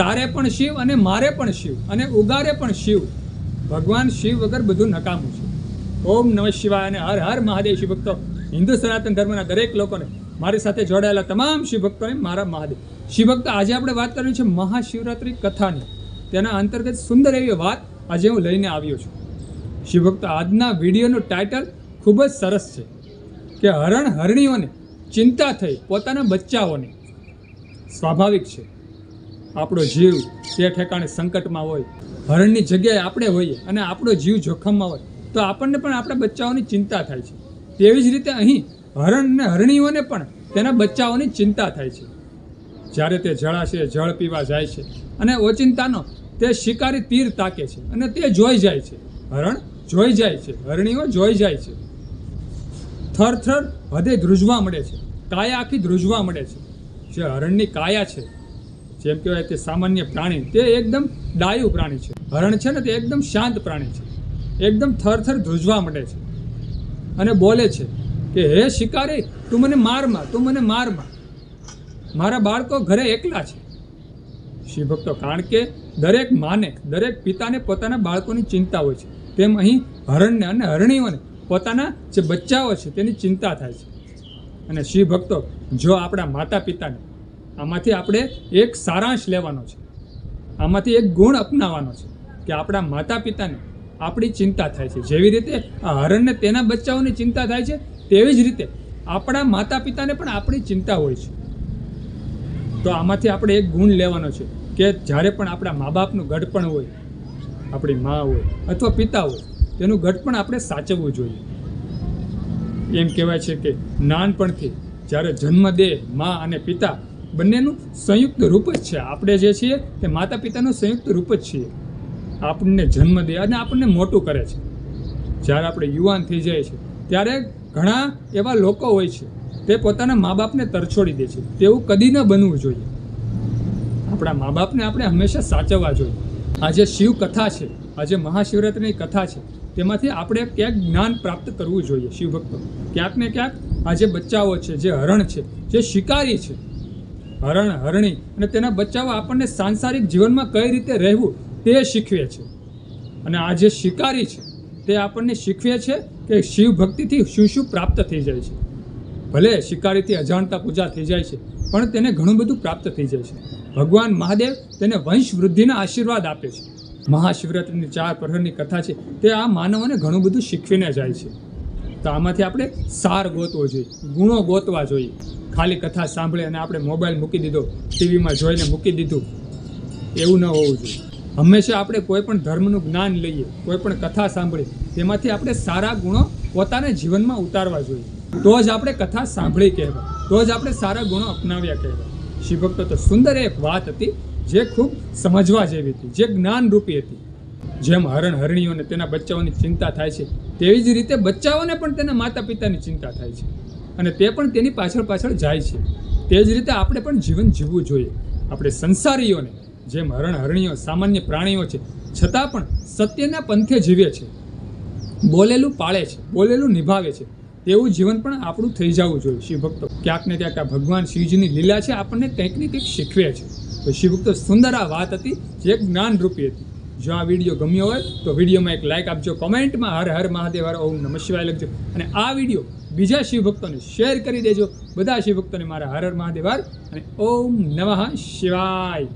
તારે પણ શિવ અને મારે પણ શિવ અને ઉગારે પણ શિવ. ભગવાન શિવ વગર બધું નકામું છે. ઓમ નમઃ શિવાય અને હર હર મહાદેવ શિવ ભક્તો. હિન્દુ સનાતન ધર્મના દરેક લોકોને મારી સાથે જોડાયેલા તમામ શિવ ભક્તોને મારા મહાદેવ. શિવભક્ત આજે આપણે વાત કરવી છે મહાશિવરાત્રિ કથાની. તેના અંતર્ગત સુંદર એવી વાત આજે હું લઈને આવ્યો છું. શિવભક્ત આજના વિડીયોનું ટાઇટલ ખૂબ જ સરસ છે કે હરણ હરણીઓને ચિંતા થઈ પોતાના બચ્ચાઓની. સ્વાભાવિક છે આપણો જીવ તે ઠેકાણે સંકટમાં હોય, હરણની જગ્યાએ આપણે હોઈએ અને આપણો જીવ જોખમમાં હોય, તો આપણને પણ આપણા બચ્ચાઓની ચિંતા થાય છે. તેવી જ રીતે અહીં હરણ અને હરણીઓને પણ તેના બચ્ચાઓની ચિંતા થાય છે. જ્યારે તે જળાશય જળ પીવા જાય છે અને ઓચિંતાનો તે શિકારી તીર તાકે છે અને તે જોઈ જાય છે. હરણ જોઈ જાય છે, હરણીઓ જોઈ જાય છે. થર થર હદે ધ્રુજવા મળે છે, કાયા આખી ધ્રુજવા મળે છે. જે હરણની કાયા છે જેમ કહેવાય કે સામાન્ય પ્રાણી, તે એકદમ ડાયું પ્રાણી છે. હરણ છે ને, તે એકદમ શાંત પ્રાણી છે. એકદમ થર થર ધ્રુજવા માંડે છે. અને બોલે છે કે, હે શિકારી, તું મને મારમાં તું મને મારમાં મારા બાળકો ઘરે એકલા છે. શિવભક્તો કારણ કે દરેક માને, દરેક પિતાને પોતાના બાળકોની ચિંતા હોય છે. તેમ અહીં હરણને અને હરણીઓને પોતાના જે બચ્ચાઓ છે, તેની ચિંતા થાય છે. અને શિવ ભક્તો, જો આપણા માતા પિતાને આમાંથી આપણે એક સારાંશ લેવાનો છે. આમાંથી એક ગુણ અપનાવવાનો છે કે આપણા માતા પિતાને આપણી ચિંતા થાય છે. જેવી રીતે આ હરણને તેના બચ્ચાઓની ચિંતા થાય છે, તેવી જ રીતે આપણા માતા પિતાને પણ આપણી ચિંતા હોય છે. તો આમાંથી આપણે એક ગુણ લેવાનો છે કે જ્યારે પણ આપણા મા બાપનું ગઢપણ હોય, આપણી મા હોય અથવા પિતા હોય, તેનું ગઢપણ આપણે સાચવવું જોઈએ. એમ કહેવાય છે કે નાનપણથી જ્યારે જન્મ દે મા અને પિતા બંનેનું સંયુક્ત રૂપ જ છે. આપણે જે છીએ તે માતા પિતાનું સંયુક્ત રૂપ જ છીએ. આપણને જન્મ દે અને આપણને મોટું કરે છે. જ્યારે આપણે યુવાન થઈ જાય છે ત્યારે ઘણા એવા લોકો હોય છે, તે પોતાના મા બાપને તરછોડી દે છે. તેવું કદી ન બનવું જોઈએ. આપણા મા બાપને આપણે હંમેશા સાચવવા જોઈએ. આ જે શિવ કથા છે, આ જે મહાશિવરાત્રિની કથા છે, તેમાંથી આપણે ક્યાંક જ્ઞાન પ્રાપ્ત કરવું જોઈએ શિવભક્તો. ક્યાંક ને ક્યાંક આ જે બચ્ચાઓ છે, જે હરણ છે, જે શિકારી છે હરણ, હરણી અને તેના બચ્ચાઓ આપણને સાંસારિક જીવનમાં કઈ રીતે રહેવું તે શીખવે છે. અને આ જે શિકારી છે, તે આપણને શીખવે છે કે શિવ ભક્તિથી શું શું પ્રાપ્ત થઈ જાય છે. ભલે શિકારીથી અજાણતા પૂજા થઈ જાય છે, પણ તેને ઘણું બધું પ્રાપ્ત થઈ જાય છે. ભગવાન મહાદેવ તેને વંશ વૃદ્ધિના આશીર્વાદ આપે છે. મહાશિવરાત્રિની ચાર પ્રહરની કથા છે, તે આ માનવોને ઘણું બધું શીખવીને જાય છે. તો આમાંથી આપણે સાર ગોતવો જોઈએ, ગુણો ગોતવા જોઈએ. ખાલી કથા સાંભળી અને આપણે મોબાઈલ મૂકી દીધો ટીવીમાં જોઈને મૂકી દીધું, એવું ન હોવું જોઈએ. હંમેશા આપણે કોઈ પણ ધર્મનું જ્ઞાન લઈએ, કોઈ પણ કથા સાંભળી, તેમાંથી આપણે સારા ગુણો પોતાના જીવનમાં ઉતારવા જોઈએ. તો જ આપણે કથા સાંભળી કહેવાય, તો જ આપણે સારા ગુણો અપનાવ્યા કહેવાય. શિવભક્તો તો સુંદર એક વાત હતી, જે ખૂબ સમજવા જેવી હતી, જે જ્ઞાનરૂપી હતી. જેમ હરણ હરણીઓને તેના બચ્ચાઓની ચિંતા થાય છે, તેવી જ રીતે બચ્ચાઓને પણ તેના માતા પિતાની ચિંતા થાય છે. અને તે પણ તેની પાછળ પાછળ જાય છે. તે જ રીતે આપણે પણ જીવન જીવવું જોઈએ. આપણે સંસારીઓને, જેમ હરણ હરણીઓ સામાન્ય પ્રાણીઓ છે, છતાં પણ સત્યના પંથે જીવે છે. બોલેલું પાળે છે, બોલેલું નિભાવે છે. તેવું જીવન પણ આપણું થઈ જવું જોઈએ. શિવભક્તો, ક્યાંક ને ક્યાંક આ ભગવાન શિવજીની લીલા છે, આપણને કંઈક ને કંઈક શીખવે છે. તો શિવભક્તો, સુંદર આ વાત હતી, જે જ્ઞાનરૂપી હતી. જો આ વીડિયો ગમ્યો હોય તો વિડીયોમાં એક લાઇક આપજો, કોમેન્ટમાં હર હર મહાદેવ, હર ઓમ નમઃ શિવાય લખજો. અને આ વીડિયો બીજા શિવભક્તોને શેર કરી દેજો. બધા શિવભક્તોને મારા હર હર મહાદેવ અને ઓમ નમઃ શિવાય.